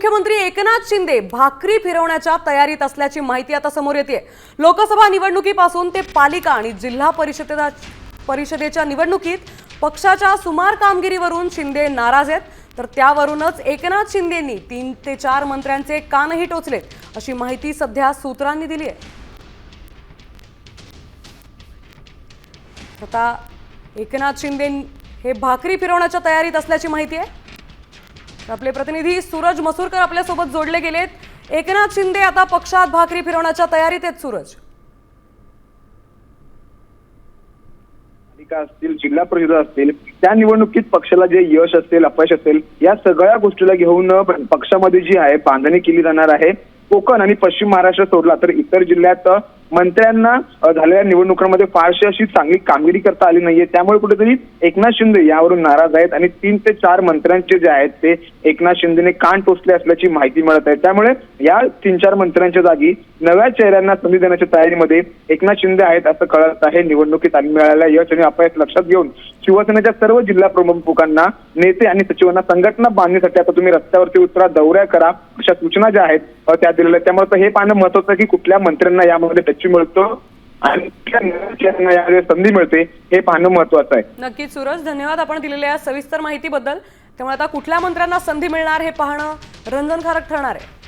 उपमुख्यमंत्री एकनाथ शिंदे भाकरी फिरवण्याच्या तयारीत असल्याची माहिती आता समोर येते लोकसभा निवडणुकीपासून ते पालिका आणि जिल्हा परिषदेचा परिषदेच्या निवडणुकीत पक्षाच्या सुमार कामगिरीवरून शिंदे नाराज आहेत. तर त्यावरूनच एकनाथ शिंदेंनी तीन ते चार मंत्र्यांचे कानही टोचलेत अशी माहिती सध्या सूत्रांनी दिली आहे. आता एकनाथ शिंदे हे भाकरी फिरवण्याच्या तयारीत असल्याची माहिती आहे. आपले प्रतिनिधी सूरज मसूरकर आपल्यासोबत जोडले गेलेत. एकनाथ शिंदे आता पक्षात भाकरी फिरवण्याच्या तयारीत आहेत सूरज. असतील जिल्हा परिषद असतील त्या निवडणुकीत पक्षाला जे यश असेल अपयश असेल या सगळ्या गोष्टीला घेऊन पक्षामध्ये जी आहे बांधणी केली जाणार आहे. कोकण आणि पश्चिम महाराष्ट्र सोडला तर इतर जिल्ह्यात मंत्र्यांना झालेल्या निवडणुकांमध्ये फारशी अशी चांगली कामगिरी करता आली नाहीये. त्यामुळे कुठेतरी एकनाथ शिंदे यावरून नाराज आहेत आणि तीन ते चार मंत्र्यांचे जे आहेत ते एकनाथ शिंदेने कान टोचले असल्याची माहिती मिळत आहे. त्यामुळे या तीन चार मंत्र्यांच्या जागी नव्या चेहऱ्यांना संधी देण्याच्या तयारीमध्ये एकनाथ शिंदे आहेत असं कळत आहे. निवडणुकीत आणि मिळालेल्या यश आणि अपयश लक्षात घेऊन शिवसेनेच्या सर्व जिल्हा प्रमुखांना नेते आणि सचिवांना संघटना बांधण्यासाठी आता तुम्ही रस्त्यावरती उतरा दौऱ्या करा अशा सूचना ज्या आहेत त्या दिलेल्या त्यामुळे हे पाहणं महत्वाचं आहे की कुठल्या मंत्र्यांना यामध्ये टच्ची मिळतो आणि यामध्ये संधी मिळते हे पाहणं महत्वाचं आहे. नक्कीच सुरज धन्यवाद आपण दिलेल्या सविस्तर माहितीबद्दल. त्यामुळे आता कुठल्या मंत्र्यांना संधी मिळणार हे पाहणं रंजनकारक ठरणार आहे.